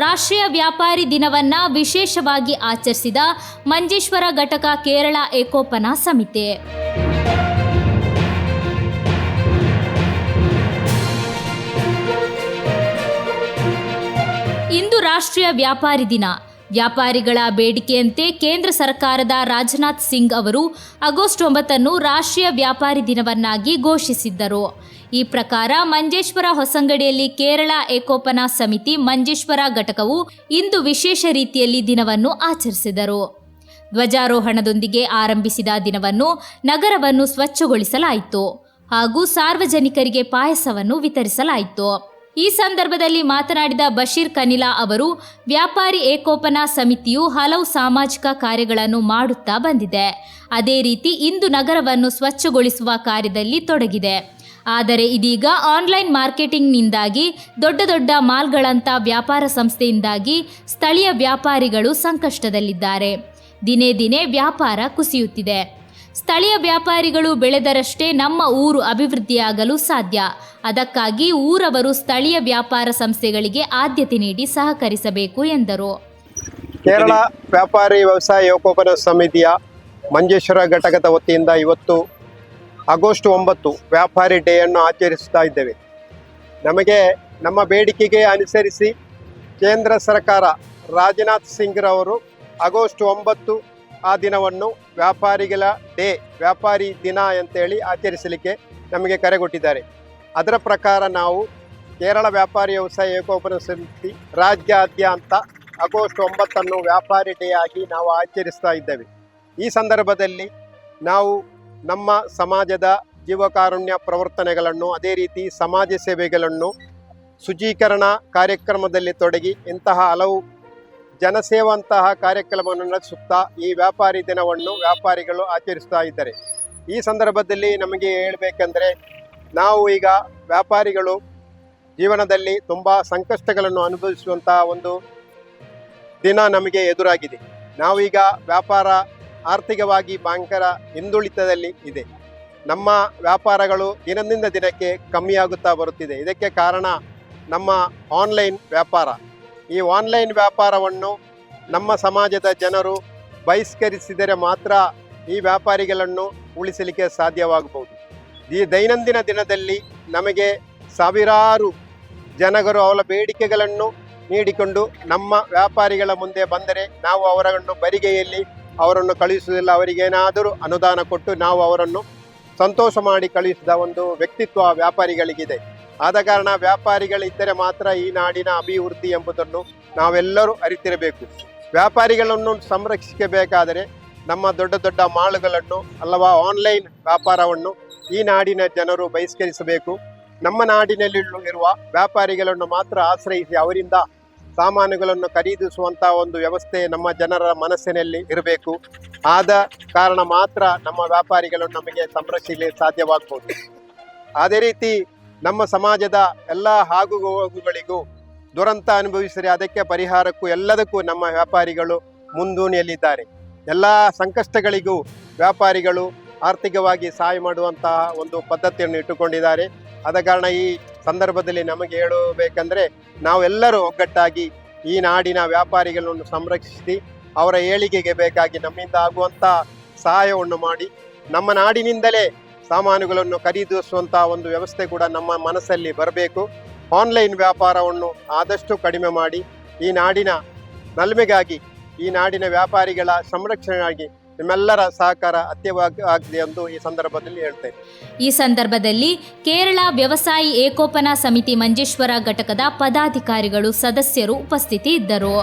ರಾಷ್ಟ್ರೀಯ ವ್ಯಾಪಾರಿ ದಿನವನ್ನ ವಿಶೇಷವಾಗಿ ಆಚರಿಸಿದ ಮಂಜೇಶ್ವರ ಘಟಕ ಕೇರಳ ಏಕೋಪನ ಸಮಿತಿ. ಇಂದು ರಾಷ್ಟ್ರೀಯ ವ್ಯಾಪಾರಿ ದಿನ. ವ್ಯಾಪಾರಿಗಳ ಬೇಡಿಕೆಯಂತೆ ಕೇಂದ್ರ ಸರ್ಕಾರದ ರಾಜನಾಥ್ ಸಿಂಗ್ ಅವರು ಆಗಸ್ಟ್ ಒಂಬತ್ತನ್ನು ರಾಷ್ಟ್ರೀಯ ವ್ಯಾಪಾರಿ ದಿನವನ್ನಾಗಿ ಘೋಷಿಸಿದ್ದರು. ಈ ಪ್ರಕಾರ ಮಂಜೇಶ್ವರ ಹೊಸಂಗಡಿಯಲ್ಲಿ ಕೇರಳ ಏಕೋಪನ ಸಮಿತಿ ಮಂಜೇಶ್ವರ ಘಟಕವು ಇಂದು ವಿಶೇಷ ರೀತಿಯಲ್ಲಿ ದಿನವನ್ನು ಆಚರಿಸಿದರು. ಧ್ವಜಾರೋಹಣದೊಂದಿಗೆ ಆರಂಭಿಸಿದ ದಿನವನ್ನು ನಗರವನ್ನು ಸ್ವಚ್ಛಗೊಳಿಸಲಾಯಿತು ಹಾಗೂ ಸಾರ್ವಜನಿಕರಿಗೆ ಪಾಯಸವನ್ನು ವಿತರಿಸಲಾಯಿತು. ಈ ಸಂದರ್ಭದಲ್ಲಿ ಮಾತನಾಡಿದ ಬಶೀರ್ ಕನಿಲಾ ಅವರು, ವ್ಯಾಪಾರಿ ಏಕೋಪನ ಸಮಿತಿಯು ಹಲವು ಸಾಮಾಜಿಕ ಕಾರ್ಯಗಳನ್ನು ಮಾಡುತ್ತಾ ಬಂದಿದೆ. ಅದೇ ರೀತಿ ಇಂದು ನಗರವನ್ನು ಸ್ವಚ್ಛಗೊಳಿಸುವ ಕಾರ್ಯದಲ್ಲಿ ತೊಡಗಿದೆ. ಆದರೆ ಇದೀಗ ಆನ್ಲೈನ್ ಮಾರ್ಕೆಟಿಂಗ್ನಿಂದಾಗಿ ದೊಡ್ಡ ದೊಡ್ಡ ಮಾಲ್ಗಳಂಥ ವ್ಯಾಪಾರ ಸಂಸ್ಥೆಯಿಂದಾಗಿ ಸ್ಥಳೀಯ ವ್ಯಾಪಾರಿಗಳು ಸಂಕಷ್ಟದಲ್ಲಿದ್ದಾರೆ. ದಿನೇ ದಿನೇ ವ್ಯಾಪಾರ ಕುಸಿಯುತ್ತಿದೆ. ಸ್ಥಳೀಯ ವ್ಯಾಪಾರಿಗಳು ಬೆಳೆದರಷ್ಟೇ ನಮ್ಮ ಊರು ಅಭಿವೃದ್ಧಿಯಾಗಲು ಸಾಧ್ಯ. ಅದಕ್ಕಾಗಿ ಊರವರು ಸ್ಥಳೀಯ ವ್ಯಾಪಾರ ಸಂಸ್ಥೆಗಳಿಗೆ ಆದ್ಯತೆ ನೀಡಿ ಸಹಕರಿಸಬೇಕು ಎಂದರು. ಕೇರಳ ವ್ಯಾಪಾರಿ ವ್ಯವಸಾಯ ಏಕೋಪನ ಸಮಿತಿಯ ಮಂಜೇಶ್ವರ ಘಟಕದ ವತಿಯಿಂದ ಇವತ್ತು ಆಗಸ್ಟ್ ಒಂಬತ್ತು ವ್ಯಾಪಾರಿ ಡೇಯನ್ನು ಆಚರಿಸ್ತಾ ಇದ್ದೇವೆ. ನಮಗೆ ನಮ್ಮ ಬೇಡಿಕೆಗೆ ಅನುಸರಿಸಿ ಕೇಂದ್ರ ಸರ್ಕಾರ ರಾಜನಾಥ್ ಸಿಂಗ್ರವರು ಆಗಸ್ಟ್ ಒಂಬತ್ತು ಆ ದಿನವನ್ನು ವ್ಯಾಪಾರಿಗಳ ಡೇ, ವ್ಯಾಪಾರಿ ದಿನ ಅಂತೇಳಿ ಆಚರಿಸಲಿಕ್ಕೆ ನಮಗೆ ಕರೆ ಕೊಟ್ಟಿದ್ದಾರೆ. ಅದರ ಪ್ರಕಾರ ನಾವು ಕೇರಳ ವ್ಯಾಪಾರಿ ವ್ಯವಸಾಯ ಏಕೋಪನ ಸಮಿತಿ ರಾಜ್ಯಾದ್ಯಂತ ಆಗಸ್ಟ್ ಒಂಬತ್ತನ್ನು ವ್ಯಾಪಾರಿ ಡೇ ಆಗಿ ನಾವು ಆಚರಿಸ್ತಾ ಇದ್ದೇವೆ. ಈ ಸಂದರ್ಭದಲ್ಲಿ ನಾವು ನಮ್ಮ ಸಮಾಜದ ಜೀವಕಾರುಣ್ಯ ಪ್ರವರ್ತನೆಗಳನ್ನು, ಅದೇ ರೀತಿ ಸಮಾಜ ಸೇವೆಗಳನ್ನು ಶುಚೀಕರಣ ಕಾರ್ಯಕ್ರಮದಲ್ಲಿ ತೊಡಗಿ ಇಂತಹ ಹಲವು ಜನಸೇವಂತಹ ಕಾರ್ಯಕ್ರಮವನ್ನು ನಡೆಸುತ್ತಾ ಈ ವ್ಯಾಪಾರಿ ದಿನವನ್ನು ವ್ಯಾಪಾರಿಗಳು ಆಚರಿಸ್ತಾ ಇದ್ದಾರೆ. ಈ ಸಂದರ್ಭದಲ್ಲಿ ನಮಗೆ ಹೇಳಬೇಕೆಂದರೆ, ನಾವು ಈಗ ವ್ಯಾಪಾರಿಗಳು ಜೀವನದಲ್ಲಿ ತುಂಬ ಸಂಕಷ್ಟಗಳನ್ನು ಅನುಭವಿಸುವಂತಹ ಒಂದು ದಿನ ನಮಗೆ ಎದುರಾಗಿದೆ. ನಾವೀಗ ವ್ಯಾಪಾರ ಆರ್ಥಿಕವಾಗಿ ಭಯಂಕರ ಹಿಂದುಳಿತದಲ್ಲಿ ಇದೆ. ನಮ್ಮ ವ್ಯಾಪಾರಗಳು ದಿನದಿಂದ ದಿನಕ್ಕೆ ಕಮ್ಮಿಯಾಗುತ್ತಾ ಬರುತ್ತಿದೆ. ಇದಕ್ಕೆ ಕಾರಣ ನಮ್ಮ ಆನ್ಲೈನ್ ವ್ಯಾಪಾರ. ಈ ಆನ್ಲೈನ್ ವ್ಯಾಪಾರವನ್ನು ನಮ್ಮ ಸಮಾಜದ ಜನರು ಬಹಿಷ್ಕರಿಸಿದರೆ ಮಾತ್ರ ಈ ವ್ಯಾಪಾರಿಗಳನ್ನು ಉಳಿಸಲಿಕ್ಕೆ ಸಾಧ್ಯವಾಗಬಹುದು. ಈ ದೈನಂದಿನ ದಿನದಲ್ಲಿ ನಮಗೆ ಸಾವಿರಾರು ಜನಗರು ಅವರ ಬೇಡಿಕೆಗಳನ್ನು ನೀಡಿಕೊಂಡು ನಮ್ಮ ವ್ಯಾಪಾರಿಗಳ ಮುಂದೆ ಬಂದರೆ ನಾವು ಅವರನ್ನು ಬರಿಗೆಯಲ್ಲಿ ಅವರನ್ನು ಕಳುಹಿಸುವುದಿಲ್ಲ ಅವರಿಗೇನಾದರೂ ಅನುದಾನ ಕೊಟ್ಟು ನಾವು ಅವರನ್ನು ಸಂತೋಷ ಮಾಡಿ ಕಳುಹಿಸಿದ ಒಂದು ವ್ಯಕ್ತಿತ್ವ ವ್ಯಾಪಾರಿಗಳಿಗಿದೆ. ಆದ ಕಾರಣ ವ್ಯಾಪಾರಿಗಳಿದ್ದರೆ ಮಾತ್ರ ಈ ನಾಡಿನ ಅಭಿವೃದ್ಧಿ ಎಂಬುದನ್ನು ನಾವೆಲ್ಲರೂ ಅರಿತಿರಬೇಕು. ವ್ಯಾಪಾರಿಗಳನ್ನು ಸಂರಕ್ಷಿಸಬೇಕಾದರೆ ನಮ್ಮ ದೊಡ್ಡ ದೊಡ್ಡ ಮಾಳುಗಳನ್ನು ಅಲ್ಲವಾ ಆನ್ಲೈನ್ ವ್ಯಾಪಾರವನ್ನು ಈ ನಾಡಿನ ಜನರು ಬಹಿಷ್ಕರಿಸಬೇಕು. ನಮ್ಮ ನಾಡಿನಲ್ಲಿ ಇರುವ ವ್ಯಾಪಾರಿಗಳನ್ನು ಮಾತ್ರ ಆಶ್ರಯಿಸಿ ಅವರಿಂದ ಸಾಮಾನುಗಳನ್ನು ಖರೀದಿಸುವಂತಹ ಒಂದು ವ್ಯವಸ್ಥೆ ನಮ್ಮ ಜನರ ಮನಸ್ಸಿನಲ್ಲಿ ಇರಬೇಕು. ಆದ ಕಾರಣ ಮಾತ್ರ ನಮ್ಮ ವ್ಯಾಪಾರಿಗಳು ನಮಗೆ ಸಂರಕ್ಷಿಸಲು ಸಾಧ್ಯವಾಗಬಹುದು ಅದೇ ರೀತಿ ನಮ್ಮ ಸಮಾಜದ ಎಲ್ಲ ಹಾಗೂ ಹೋಗುಗಳಿಗೂ ದುರಂತ ಅನುಭವಿಸಿದರೆ ಅದಕ್ಕೆ ಪರಿಹಾರಕ್ಕೂ ಎಲ್ಲದಕ್ಕೂ ನಮ್ಮ ವ್ಯಾಪಾರಿಗಳು ಮುಂದೂಣಿಯಲ್ಲಿದ್ದಾರೆ. ಎಲ್ಲ ಸಂಕಷ್ಟಗಳಿಗೂ ವ್ಯಾಪಾರಿಗಳು ಆರ್ಥಿಕವಾಗಿ ಸಹಾಯ ಮಾಡುವಂತಹ ಒಂದು ಪದ್ಧತಿಯನ್ನು ಇಟ್ಟುಕೊಂಡಿದ್ದಾರೆ. ಆದ ಕಾರಣ ಈ ಸಂದರ್ಭದಲ್ಲಿ ನಮಗೆ ಹೇಳಬೇಕಂದ್ರೆ ನಾವೆಲ್ಲರೂ ಒಗ್ಗಟ್ಟಾಗಿ ಈ ನಾಡಿನ ವ್ಯಾಪಾರಿಗಳನ್ನು ಸಂರಕ್ಷಿಸಿ ಅವರ ಏಳಿಗೆಗೆ ಬೇಕಾಗಿ ನಮ್ಮಿಂದ ಆಗುವಂಥ ಸಹಾಯವನ್ನು ಮಾಡಿ ನಮ್ಮ ನಾಡಿನಿಂದಲೇ ಸಾಮಾನುಗಳನ್ನು ಖರೀದಿಸುವಂತಹ ಒಂದು ವ್ಯವಸ್ಥೆ ಕೂಡ ನಮ್ಮ ಮನಸ್ಸಲ್ಲಿ ಬರಬೇಕು. ಆನ್ಲೈನ್ ವ್ಯಾಪಾರವನ್ನು ಆದಷ್ಟು ಕಡಿಮೆ ಮಾಡಿ ಈ ನಾಡಿನ ನಲ್ಮೆಗಾಗಿ ಈ ನಾಡಿನ ವ್ಯಾಪಾರಿಗಳ ಸಂರಕ್ಷಣೆಗಾಗಿ ನಿಮ್ಮೆಲ್ಲರ ಸಹಕಾರ ಅತ್ಯವಾಗಿ ಆಗಿದೆ ಎಂದು ಈ ಸಂದರ್ಭದಲ್ಲಿ ಹೇಳ್ತೇನೆ. ಈ ಸಂದರ್ಭದಲ್ಲಿ ಕೇರಳ ವ್ಯವಸಾಯಿ ಏಕೋಪನ ಸಮಿತಿ ಮಂಜೇಶ್ವರ ಘಟಕದ ಪದಾಧಿಕಾರಿಗಳು, ಸದಸ್ಯರು ಉಪಸ್ಥಿತಿ ಇದ್ದರು.